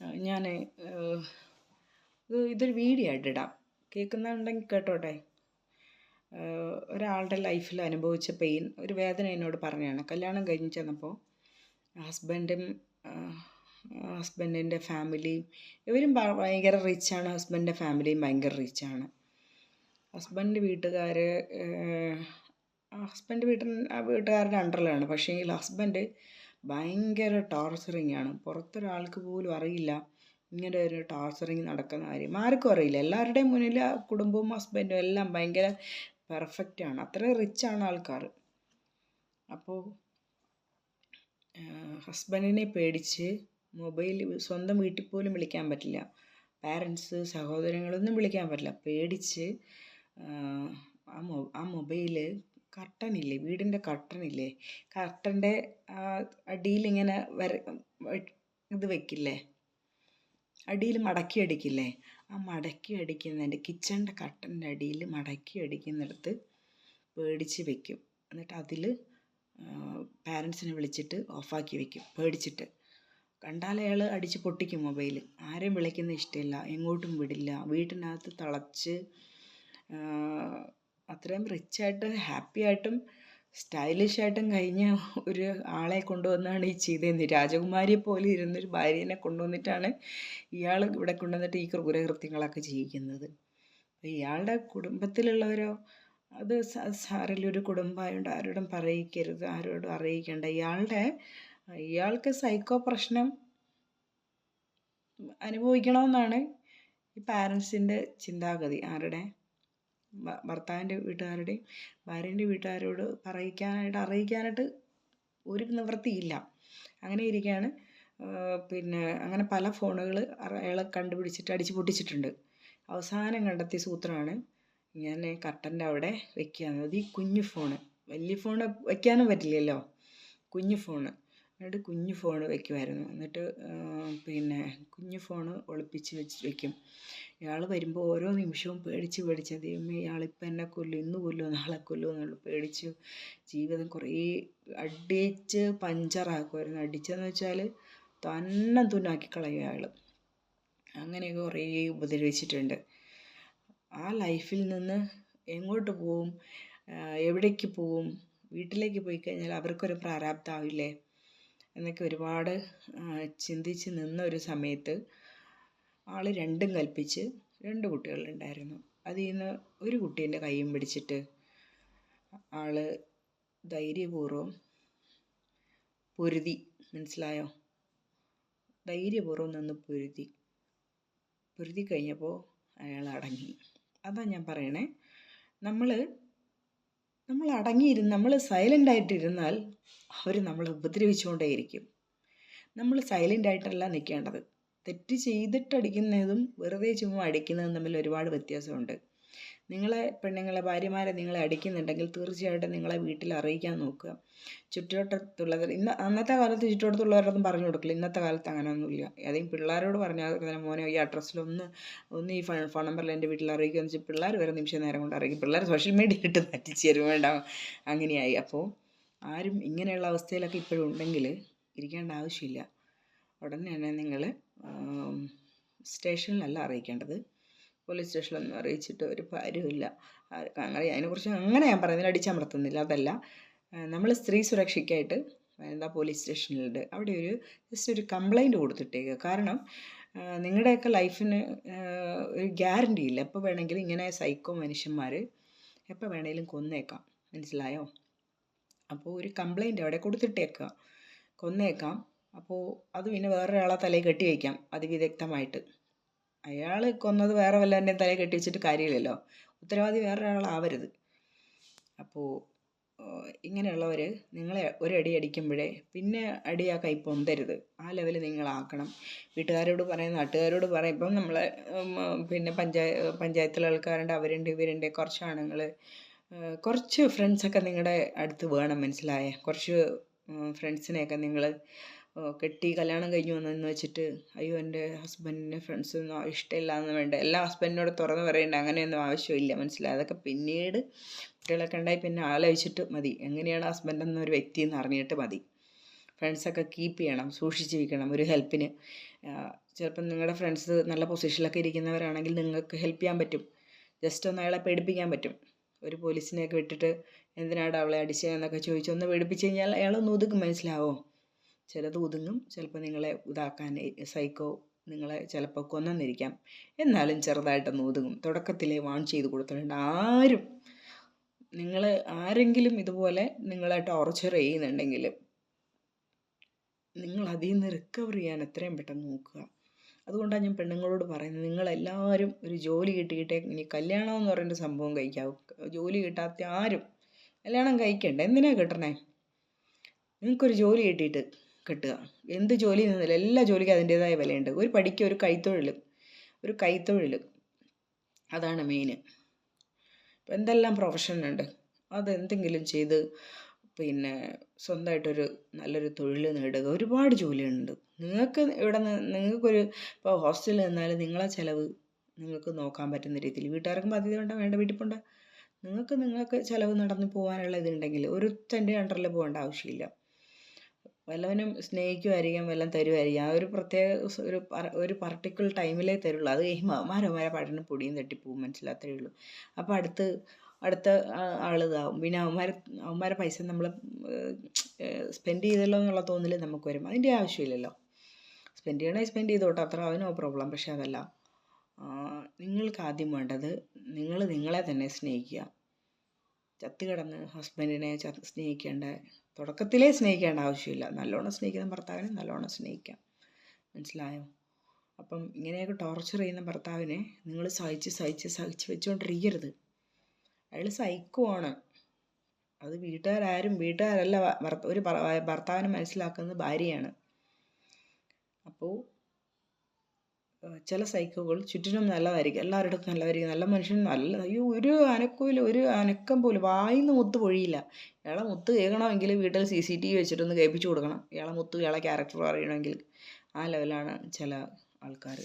ഞാൻ ഇത് ഇതൊരു വീഡിയോ ആയിട്ട് ഇടാം. കേൾക്കുന്നുണ്ടെങ്കിൽ കേട്ടോട്ടെ. ഒരാളുടെ ലൈഫിൽ അനുഭവിച്ച പെയിൻ ഒരു വേദന എന്നോട് പറഞ്ഞാണ്. കല്യാണം കഴിഞ്ഞ് ചെന്നപ്പോൾ ഹസ്ബൻഡും ഹസ്ബൻഡിന്റെ ഫാമിലിയും ഇവരും ഭയങ്കര റിച്ചാണ് ഹസ്ബൻഡിന്റെ ഫാമിലിയും ഭയങ്കര റിച്ചാണ് ഹസ്ബൻഡ് വീട്ടുകാർ ഹസ്ബൻഡ് വീട്ടിൽ വീട്ടുകാരുടെ അണ്ടറിലാണ് പക്ഷേങ്കിൽ ഹസ്ബൻഡ് ഭയങ്കര ടോർച്ചറിങ് ആണ്. പുറത്തൊരാൾക്ക് പോലും അറിയില്ല ഇങ്ങനെ ഒരു ടോർച്ചറിങ് നടക്കുന്ന കാര്യം. ആർക്കും അറിയില്ല. എല്ലാവരുടെയും മുന്നിൽ കുടുംബവും ഹസ്ബൻഡും എല്ലാം ഭയങ്കര പെർഫെക്റ്റ് ആണ്. അത്രയും റിച്ചാണ് ആൾക്കാർ. അപ്പോൾ ഹസ്ബൻഡിനെ പേടിച്ച് മൊബൈൽ സ്വന്തം വീട്ടിൽ പോലും വിളിക്കാൻ പറ്റില്ല. പാരൻസ് സഹോദരങ്ങളൊന്നും വിളിക്കാൻ പറ്റില്ല. പേടിച്ച് ആ മൊ ആ കർട്ടനില്ലേ വീടിന്റെ കർട്ടനില്ലേ? കർട്ടന്റെ അടിയിലിങ്ങനെ വര ഇത് വെക്കില്ലേ? അടിയിൽ മടക്കി അടിക്കില്ലേ? ആ മടക്കി അടിക്കുന്നതിന്റെ കിച്ചണിന്റെ കട്ടന്റെ അടിയിൽ മടക്കി അടിക്കുന്നിടത്ത് പേടിച്ച് വെക്കും. എന്നിട്ട് അതിൽ പാരൻസിനെ വിളിച്ചിട്ട് ഓഫാക്കി വെക്കും പേടിച്ചിട്ട്. കണ്ടാൽ അയാൾ അടിച്ച് പൊട്ടിക്കും മൊബൈൽ. ആരെയും വിളിക്കുന്ന ഇഷ്ടമില്ല എങ്ങോട്ടും വിടില്ല. വീട്ടിനകത്ത് തളച്ച് അത്രയും റിച്ചായിട്ട് ഹാപ്പി ആയിട്ടും സ്റ്റൈലിഷ് ആയിട്ടും കഴിഞ്ഞ ഒരു ആളെ കൊണ്ടുവന്നാണ് ഈ ചെയ്തതെന്ന് രാജകുമാരിയെ പോലെ ഇരുന്നൊരു ഭാര്യനെ കൊണ്ടുവന്നിട്ടാണ് ഇയാൾ ഇവിടെ കൊണ്ടുവന്നിട്ട് ഈ ക്രൂരകൃത്യങ്ങളൊക്കെ ചെയ്യിക്കുന്നത്. അപ്പോൾ ഇയാളുടെ കുടുംബത്തിലുള്ളവരോ അത് സ- ഒരു കുടുംബമായതുകൊണ്ട് ആരോടും പറയിക്കരുത് ആരോടും അറിയിക്കേണ്ട. ഇയാളുടെ ഇയാൾക്ക് സൈക്കോ പ്രശ്നം അനുഭവിക്കണമെന്നാണ് ഈ പാരൻസിന്റെ ചിന്താഗതി. ആരുടെ? ഭർത്താവിന്റെ വീട്ടുകാരുടെയും ഭാര്യന്റെ വീട്ടുകാരോട് പറയിക്കാനായിട്ട് അറിയിക്കാനായിട്ട് ഒരു നിവൃത്തിയില്ല. അങ്ങനെ ഇരിക്കുകയാണ് പിന്നെ അങ്ങനെ പല ഫോണുകൾ അയാളെ കണ്ടുപിടിച്ചിട്ട് അടിച്ചു പൊട്ടിച്ചിട്ടുണ്ട്. അവസാനം കണ്ടെത്തിയ സൂത്രമാണ് ഞാൻ കട്ടന്റെ അവിടെ വെക്കുക. അത് ഈ കുഞ്ഞു ഫോണ്. വലിയ ഫോൺ വെക്കാനും പറ്റില്ലല്ലോ. കുഞ്ഞു ഫോണ്. എന്നിട്ട് കുഞ്ഞു ഫോൺ വെക്കുമായിരുന്നു. എന്നിട്ട് പിന്നെ കുഞ്ഞു ഫോൺ ഒളിപ്പിച്ച് വെച്ച് വെക്കും. ഇയാൾ വരുമ്പോൾ ഓരോ നിമിഷവും പേടിച്ച് പേടിച്ച് ദൈവമേ ഇയാളിപ്പോൾ എന്നെ കൊല്ലും ഇന്ന് കൊല്ലുമോ നാളെ കൊല്ലുമോ എന്നുള്ള പേടിച്ച് ജീവിതം കുറേ അടിച്ച് പഞ്ചറാക്കുമായിരുന്നു. അടിച്ചെന്ന് വെച്ചാൽ തന്നെ തുന്നാക്കി കളയും അയാൾ അങ്ങനെയൊക്കെ കുറേ ഉപദ്രവിച്ചിട്ടുണ്ട്. ആ ലൈഫിൽ നിന്ന് എങ്ങോട്ട് പോവും? എവിടേക്ക് പോവും? വീട്ടിലേക്ക് പോയി കഴിഞ്ഞാൽ അവർക്കൊരു പ്രാരാബ്ധമാവില്ലേ എന്നൊക്കെ ഒരുപാട് ചിന്തിച്ച് നിന്ന ഒരു സമയത്ത് ആൾ രണ്ടും കൽപ്പിച്ച് രണ്ട് കുട്ടികളുണ്ടായിരുന്നു. അതിൽ നിന്ന് ഒരു കുട്ടീന്റെ കൈയും പിടിച്ചിട്ട് ആൾ ധൈര്യപൂർവം പൊരുതി. മനസ്സിലായോ? ധൈര്യപൂർവം നിന്ന് പൊരുതി. പൊരുതി കഴിഞ്ഞപ്പോൾ അയാൾ അടങ്ങി അതാ ഞാൻ പറയണേ. നമ്മൾ നമ്മൾ അടങ്ങിയിരുന്ന് നമ്മൾ സൈലന്റ് ആയിട്ടിരുന്നാൽ അവർ നമ്മളെ ഉപദ്രവിച്ചുകൊണ്ടേയിരിക്കും. നമ്മൾ സൈലന്റ് ആയിട്ടല്ല നിൽക്കേണ്ടത്. തെറ്റ് ചെയ്തിട്ടടിക്കുന്നതും വെറുതെ ചുമ്മാ അടിക്കുന്നതും തമ്മിൽ ഒരുപാട് വ്യത്യാസമുണ്ട്. നിങ്ങളെ പെണ്ണുങ്ങളെ ഭാര്യമാരെ നിങ്ങളെ അടിക്കുന്നുണ്ടെങ്കിൽ തീർച്ചയായിട്ടും നിങ്ങളെ വീട്ടിൽ അറിയിക്കാൻ നോക്കുക. ചുറ്റുവട്ടത്തുള്ളവർ ഇന്ന് അന്നത്തെ കാലത്ത് ചുറ്റുവട്ടത്തുള്ളവരൊന്നും പറഞ്ഞു കൊടുക്കില്ല. ഇന്നത്തെ കാലത്ത് അങ്ങനെയൊന്നുമില്ല. ഏതെങ്കിലും പിള്ളേരോട് പറഞ്ഞാൽ തന്നെ മോനെ ഈ അഡ്രസ്സിലൊന്ന് ഒന്ന് ഈ ഫോൺ ഫോൺ നമ്പറിൽ എന്റെ വീട്ടിൽ അറിയിക്കുക എന്ന് വെച്ചാൽ പിള്ളേർ വരെ നിമിഷം നേരം കൊണ്ട് അറിയിക്കും. പിള്ളേർ സോഷ്യൽ മീഡിയ ഇട്ട് പറ്റിച്ച് തരും വേണ്ട അങ്ങനെയായി. അപ്പോൾ ആരും ഇങ്ങനെയുള്ള അവസ്ഥയിലൊക്കെ ഇപ്പോഴും ഉണ്ടെങ്കിൽ ഇരിക്കേണ്ട ആവശ്യമില്ല. ഉടനെ തന്നെ നിങ്ങൾ സ്റ്റേഷനിലല്ല അറിയിക്കേണ്ടത്. പോലീസ് സ്റ്റേഷനിലൊന്നും അറിയിച്ചിട്ട് ഒരു കാര്യമില്ല അങ്ങനെ അതിനെക്കുറിച്ച് അങ്ങനെ ഞാൻ പറയുന്നില്ല. അടിച്ചമർത്തുന്നില്ല അതല്ല. നമ്മൾ സ്ത്രീ സുരക്ഷയ്ക്കായിട്ട് എന്താ പോലീസ് സ്റ്റേഷനിലുണ്ട്. അവിടെ ഒരു ജസ്റ്റ് ഒരു കംപ്ലൈന്റ് കൊടുത്തിട്ടേക്കുക കാരണം നിങ്ങളുടെയൊക്കെ ലൈഫിന് ഒരു ഗ്യാരണ്ടി ഇല്ല. എപ്പോൾ വേണമെങ്കിലും ഇങ്ങനെ സൈക്കോ മനുഷ്യന്മാർ എപ്പോൾ വേണമെങ്കിലും കൊന്നേക്കാം. മനസ്സിലായോ? അപ്പോൾ ഒരു കംപ്ലൈന്റ് അവിടെ കൊടുത്തിട്ടേക്കുക കൊന്നേക്കാം. അപ്പോൾ അത് പിന്നെ വേറൊരാളെ തലയിൽ കെട്ടി വയ്ക്കാം അതിവിദഗ്ധമായിട്ട് അയാൾ കൊന്നത് വേറെ വല്ലവന്റെയും തലയിൽ കെട്ടി വെച്ചിട്ട് കാര്യമില്ലല്ലോ. ഉത്തരവാദി വേറൊരാളാവരുത്. അപ്പോൾ ഇങ്ങനെയുള്ളവർ നിങ്ങളെ ഒരടി അടിക്കുമ്പോഴേ പിന്നെ അടി ആ കൈ പൊന്തരുത്. ആ ലെവൽ നിങ്ങളാക്കണം. വീട്ടുകാരോട് പറയും നാട്ടുകാരോട് പറയും. ഇപ്പം നമ്മളെ പിന്നെ പഞ്ചായ പഞ്ചായത്തിലെ ആൾക്കാരുണ്ട് അവരുണ്ട് ഇവരുണ്ട് കുറച്ച് ആണുങ്ങൾ കുറച്ച് ഫ്രണ്ട്സൊക്കെ നിങ്ങളുടെ അടുത്ത് വേണം മനസ്സിലായേ. കുറച്ച് ഫ്രണ്ട്സിനെയൊക്കെ നിങ്ങൾ കെട്ടി കല്യാണം കഴിഞ്ഞു വന്നെന്ന് വെച്ചിട്ട് അയ്യോ എന്റെ ഹസ്ബൻഡിന്റെ ഫ്രണ്ട്സൊന്നും ഇഷ്ടമില്ല എന്ന് വേണ്ട. എല്ലാ ഹസ്ബൻഡിനോട് തുറന്ന് പറയേണ്ട. അങ്ങനെയൊന്നും ആവശ്യമില്ല. മനസ്സിലായി? അതൊക്കെ പിന്നീട് കുട്ടികളൊക്കെ ഉണ്ടായി പിന്നെ ആലോചിച്ചിട്ട് മതി. എങ്ങനെയാണ് ഹസ്ബൻഡ് എന്നൊരു വ്യക്തി എന്ന് അറിഞ്ഞിട്ട് മതി. ഫ്രണ്ട്സൊക്കെ കീപ്പ് ചെയ്യണം സൂക്ഷിച്ച് വയ്ക്കണം ഒരു ഹെൽപ്പിന്. ചിലപ്പം നിങ്ങളുടെ ഫ്രണ്ട്സ് നല്ല പൊസിഷനിലൊക്കെ ഇരിക്കുന്നവരാണെങ്കിൽ നിങ്ങൾക്ക് ഹെൽപ്പ് ചെയ്യാൻ പറ്റും. ജസ്റ്റ് ഒന്ന് അയാളെ പേടിപ്പിക്കാൻ പറ്റും. ഒരു പോലീസിനെയൊക്കെ വിട്ടിട്ട് എന്തിനാണ് അവളെ അടിച്ചതെന്നൊക്കെ ചോദിച്ചൊന്ന് പേടിപ്പിച്ച് കഴിഞ്ഞാൽ അയാളൊന്ന് ഒതുക്കും. മനസ്സിലാവോ? ചിലത് ഒതുങ്ങും. ചിലപ്പോൾ നിങ്ങളെ ഇതാക്കാൻ സൈക്കോ നിങ്ങളെ ചിലപ്പോൾ കൊന്നെന്നിരിക്കാം. എന്നാലും ചെറുതായിട്ടൊന്ന് ഒതുങ്ങും. തുടക്കത്തിലേ വാൺ ചെയ്ത് കൊടുത്തിട്ടുണ്ട്. ആരും നിങ്ങൾ ആരെങ്കിലും ഇതുപോലെ നിങ്ങളെ ടോർച്ചർ ചെയ്യുന്നുണ്ടെങ്കിൽ നിങ്ങൾ അതിൽ നിന്ന് റിക്കവർ ചെയ്യാൻ എത്രയും പെട്ടെന്ന് നോക്കുക. അതുകൊണ്ടാണ് ഞാൻ പെണ്ണുങ്ങളോട് പറയുന്നത്. നിങ്ങളെല്ലാവരും ഒരു ജോലി കിട്ടിയിട്ടേ ഇനി കല്യാണം എന്ന് പറയുന്ന സംഭവം കഴിക്കാവും. ജോലി കിട്ടാത്ത ആരും കല്യാണം കഴിക്കണ്ട. എന്തിനാ കിട്ടണേ? നിങ്ങൾക്കൊരു ജോലി കിട്ടിയിട്ട് കിട്ടുക. എന്ത് ജോലി നിന്നില്ല എല്ലാ ജോലിക്കും അതിന്റേതായ വിലയുണ്ട്. ഒരു പഠിക്ക് ഒരു കൈത്തൊഴിൽ ഒരു കൈത്തൊഴിൽ അതാണ് മെയിൻ ഇപ്പം എന്തെല്ലാം പ്രൊഫഷനുണ്ട് അതെന്തെങ്കിലും ചെയ്ത് പിന്നെ സ്വന്തമായിട്ടൊരു നല്ലൊരു തൊഴിൽ നേടുക. ഒരുപാട് ജോലിയുണ്ട്. നിങ്ങൾക്ക് ഇവിടെ നിങ്ങൾക്കൊരു ഇപ്പോൾ ഹോസ്റ്റലിൽ നിന്നാൽ നിങ്ങളെ ചിലവ് നിങ്ങൾക്ക് നോക്കാൻ പറ്റുന്ന രീതിയിൽ. വീട്ടുകാർക്കും ബാധ്യത വേണ്ട വേണ്ട. വീട്ടിൽ പോകണ്ട നിങ്ങൾക്ക് നിങ്ങൾക്ക് ചിലവ് നടന്നു പോകാനുള്ള ഇതുണ്ടെങ്കിൽ ഒരുത്തന്റെ അണ്ടറിൽ പോകേണ്ട ആവശ്യമില്ല. വല്ലവനും സ്നേഹിക്കുമായിരിക്കാം വല്ലതും തരുമായിരിക്കും. ആ ഒരു പ്രത്യേക ഒരു ഒരു പർട്ടിക്കുലർ ടൈമിലേ തരുള്ളൂ. അത് കഴിയുമ്പോൾ അവന്മാരവന്മാരെ പഠനം പൊടിയും തട്ടിപ്പോവും മനസ്സിലാത്തേ ഉള്ളൂ. അപ്പോൾ അടുത്ത് അടുത്ത ആൾ ഇതാവും. പിന്നെ അവന്മാരെ അവന്മാരെ പൈസ നമ്മൾ സ്പെൻഡ് ചെയ്തല്ലോ എന്നുള്ള തോന്നൽ നമുക്ക് വരും. അതിന്റെ ആവശ്യമില്ലല്ലോ. സ്പെൻഡ് ചെയ്യണമെങ്കിൽ സ്പെൻഡ് ചെയ്തോട്ടെ. അത്ര അതിനോ പ്രോബ്ലം പക്ഷേ അതല്ല നിങ്ങൾക്ക് ആദ്യം വേണ്ടത് നിങ്ങൾ നിങ്ങളെ തന്നെ സ്നേഹിക്കുക. ചത്ത് കിടന്ന് ഹസ്ബൻഡിനെ സ്നേഹിക്കേണ്ട തുടക്കത്തിലേ സ്നേഹിക്കേണ്ട ആവശ്യമില്ല. നല്ലോണം സ്നേഹിക്കുന്ന ഭർത്താവിനെ നല്ലോണം സ്നേഹിക്കാം. മനസ്സിലായോ? അപ്പം ഇങ്ങനെയൊക്കെ ടോർച്ചർ ചെയ്യുന്ന ഭർത്താവിനെ നിങ്ങൾ സഹിച്ച് സഹിച്ച് സഹിച്ച് വെച്ചുകൊണ്ടിരിക്കരുത് അയാൾ സഹിക്കുവാണ്. അത് വീട്ടുകാരാരും വീട്ടുകാരല്ല ഒരു ഭർത്താവിനെ മനസ്സിലാക്കുന്നത് ഭാര്യയാണ്. അപ്പോൾ ചില സൈക്കോകൾ ചുറ്റിനും നല്ലതായിരിക്കും. എല്ലാവരുടെ നല്ലതായിരിക്കും. നല്ല മനുഷ്യൻ നല്ല അയ്യോ ഒരു അനക്കമില്ല ഒരു അനക്കം പോലും വായിന്ന് മുത്ത് പൊഴിയില്ല. ഇയാളെ മുത്ത് കേൾക്കണമെങ്കിൽ വീട്ടിൽ സി സി ടി വി വെച്ചിട്ടൊന്ന് കേൾപ്പിച്ചു കൊടുക്കണം. ഇയാളെ മുത്ത് ഇയാളെ ക്യാരക്ടർ അറിയണമെങ്കിൽ ആ ലെവലാണ് ചില ആൾക്കാർ